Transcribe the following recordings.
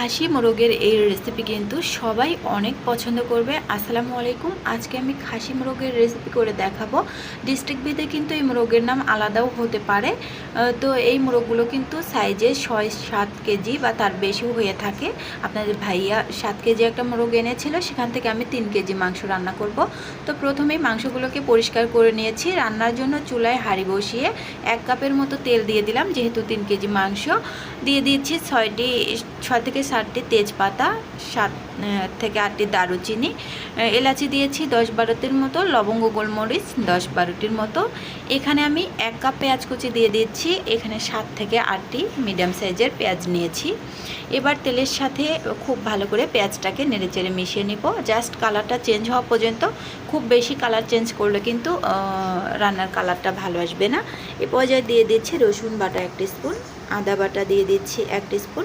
খাসি মোরগের এই রেসিপি কিন্তু সবাই অনেক পছন্দ করবে। আসসালামু আলাইকুম। আজকে আমি খাসি মোরগের রেসিপি করে দেখাবো। ডিস্ট্রিক্ট ভেদে কিন্তু এই মোরগের নাম আলাদাও হতে পারে। তো এই মোরগগুলো কিন্তু সাইজে ছয় সাত কেজি বা তার বেশিও হয়ে থাকে। আপনাদের ভাইয়া সাত কেজি একটা মোরগ এনেছিল, সেখান থেকে আমি তিন কেজি মাংস রান্না করব। তো প্রথমেই মাংসগুলোকে পরিষ্কার করে নিয়েছি। রান্নার জন্য চুলায় হাঁড়ি বসিয়ে এক কাপের মতো তেল দিয়ে দিলাম, যেহেতু তিন কেজি মাংস। দিয়ে দিয়েছি ছয়টি, ছয় থেকে সাতটি তেজপাতা, সাত থেকে আটটি দারুচিনি এলাচি দিয়েছি দশ বারোটির মতো, লবঙ্গ, গোলমরিচ দশ বারোটির মতো। এখানে আমি এক কাপ পেঁয়াজ কুচি দিয়ে দিচ্ছি এখানে সাত থেকে আটটি মিডিয়াম সাইজের পেঁয়াজ নিয়েছি। এবার তেলের সাথে খুব ভালো করে পেঁয়াজটাকে নেড়েচেড়ে মিশিয়ে নিব। জাস্ট কালারটা চেঞ্জ হওয়া পর্যন্ত, খুব বেশি কালার চেঞ্জ করলে কিন্তু রান্নার কালারটা ভালো আসবে না। এ পর্যায়ে দিয়ে দিচ্ছি রসুন বাটা এক স্পুন আদা বাটা দিয়ে দিচ্ছি এক স্পুন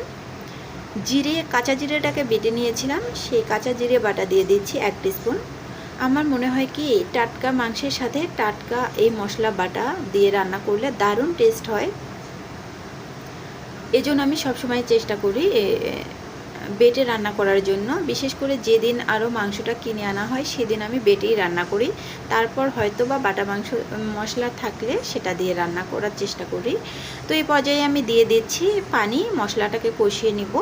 জিরে, কাঁচা জিরেটাকে বেটে নিয়েছিলাম। সেই কাঁচা জিরে বাটা দিয়ে দিচ্ছি এক স্পুন আমার মনে হয় কি, টাটকা মাংসের সাথে টাটকা এই মশলা বাটা দিয়ে রান্না করলে দারুণ টেস্ট হয়। এজন্য আমি সবসময় চেষ্টা করি বেটে রান্না করার জন্য। বিশেষ করে যেদিন আরও মাংসটা কিনে আনা হয়, সেদিন আমি বেটেই রান্না করি। তারপর হয়তো বা বাটা মাংস, মশলা থাকলে সেটা দিয়ে রান্না করার চেষ্টা করি। তো এই পর্যায়ে আমি দিয়ে দিচ্ছি পানি, মশলাটাকে কষিয়ে নিব।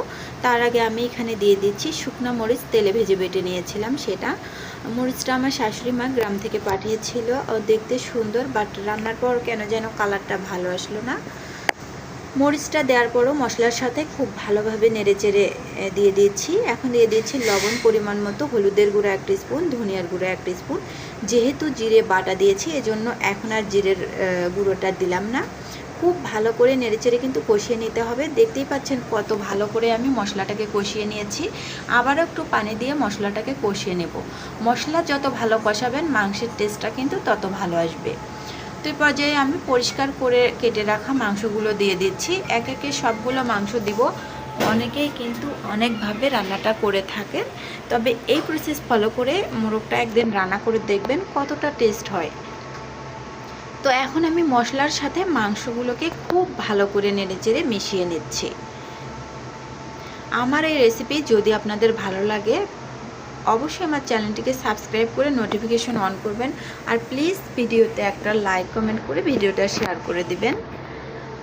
তার আগে আমি এখানে দিয়ে দিচ্ছি শুকনো মরিচ, তেলে ভেজে বেটে নিয়েছিলাম সেটা। মরিচটা আমার শাশুড়ি মা গ্রাম থেকে পাঠিয়েছিল। ও দেখতে সুন্দর, বাট রান্নার পর কেন যেন কালারটা ভালো আসলো না। মরিচটা দেওয়ার পরও মশলার সাথে খুব ভালোভাবে নেড়েচেড়ে দিয়ে দিচ্ছি এখন দিয়ে দিচ্ছি লবণ, পরিমাণ মতো হলুদের গুঁড়ো এক স্পুন ধনিয়ার গুঁড়ো এক স্পুন যেহেতু জিরে বাটা দিয়েছি, এজন্য এখন আর জিরের গুঁড়োটা দিলাম না। খুব ভালো করে নেড়েচেড়ে কিন্তু কষিয়ে নিতে হবে। দেখতেই পাচ্ছেন কত ভালো করে আমি মশলাটাকে কষিয়ে নিয়েছি। আবারও একটু পানি দিয়ে মশলাটাকে কষিয়ে নেব। মশলা যত ভালো কষাবেন, মাংসের টেস্টটা কিন্তু তত ভালো আসবে। এই পর্যায়ে আমি পরিষ্কার করে কেটে রাখা মাংসগুলো দিয়ে দিচ্ছি। এক একে সবগুলো মাংস দিব। অনেকেই কিন্তু অনেকভাবে রান্নাটা করে থাকেন তবে এই প্রসেস ফলো করে মোরগটা একদিন রান্না করে দেখবেন কতটা টেস্ট হয়। তো এখন আমি মশলার সাথে মাংসগুলোকে খুব ভালো করে নেড়ে চেড়ে মিশিয়ে নিচ্ছি। আমার এই রেসিপি যদি আপনাদের ভালো লাগে অবশ্যই আমার চ্যানেলটিকে সাবস্ক্রাইব করে নোটিফিকেশন অন করবেন আর প্লিজ ভিডিওতে একটা লাইক কমেন্ট করে ভিডিওটা শেয়ার করে দিবেন।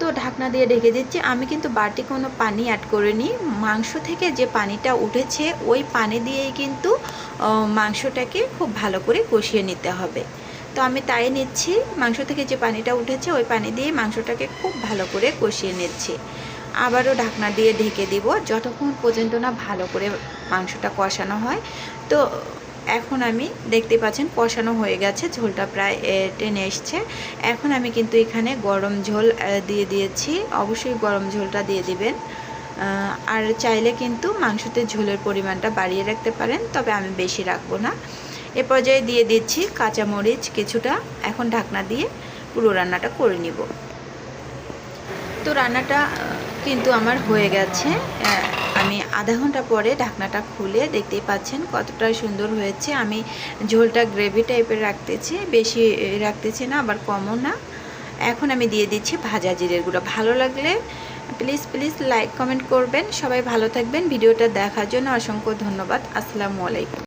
তো ঢাকনা দিয়ে ঢেকে দিচ্ছি। আমি কিন্তু বাটি কোনো পানি অ্যাড করিনি। মাংস থেকে যে পানিটা উঠেছে, ওই পানি দিয়েই কিন্তু মাংসটাকে খুব ভালো করে কষিয়ে নিতে হবে। তো আমি তাই নিচ্ছি। মাংস থেকে যে পানিটা উঠেছে, ওই পানি দিয়ে মাংসটাকে খুব ভালো করে কষিয়ে নিচ্ছি। আবারও ঢাকনা দিয়ে ঢেকে দিব। যতক্ষণ পর্যন্ত না ভালো করে মাংসটা কষানো হয়। তো এখন আমি দেখতে পাচ্ছেন কষানো হয়ে গেছে, ঝোলটা প্রায় টেনে এসছে। এখন আমি কিন্তু এখানে গরম ঝোল দিয়ে দিয়েছি। অবশ্যই গরম ঝোলটা দিয়ে দিবেন। আর চাইলে কিন্তু মাংসতে ঝোলের পরিমাণটা বাড়িয়ে রাখতে পারেন, তবে আমি বেশি রাখব না। এ পর্যায়ে দিয়ে দিচ্ছি কাঁচামরিচ কিছুটা। এখন ঢাকনা দিয়ে পুরো রান্নাটা করে নিব। তো রান্নাটা কিন্তু আমার হয়ে গেছে। আমি আধা ঘণ্টা পরে ঢাকনাটা খুলে দেখতেই পাচ্ছেন কতটা সুন্দর হয়েছে। আমি ঝোলটা গ্রেভি টাইপের রাখতেছি, বেশি রাখতেছি না, আবার কমও না। এখন আমি দিয়ে দিচ্ছি ভাজা জিরের গুঁড়ো। ভালো লাগলে প্লিজ প্লিজ লাইক, কমেন্ট করবেন। সবাই ভালো থাকবেন। ভিডিওটা দেখার জন্য অসংখ্য ধন্যবাদ। আসসালামু আলাইকুম।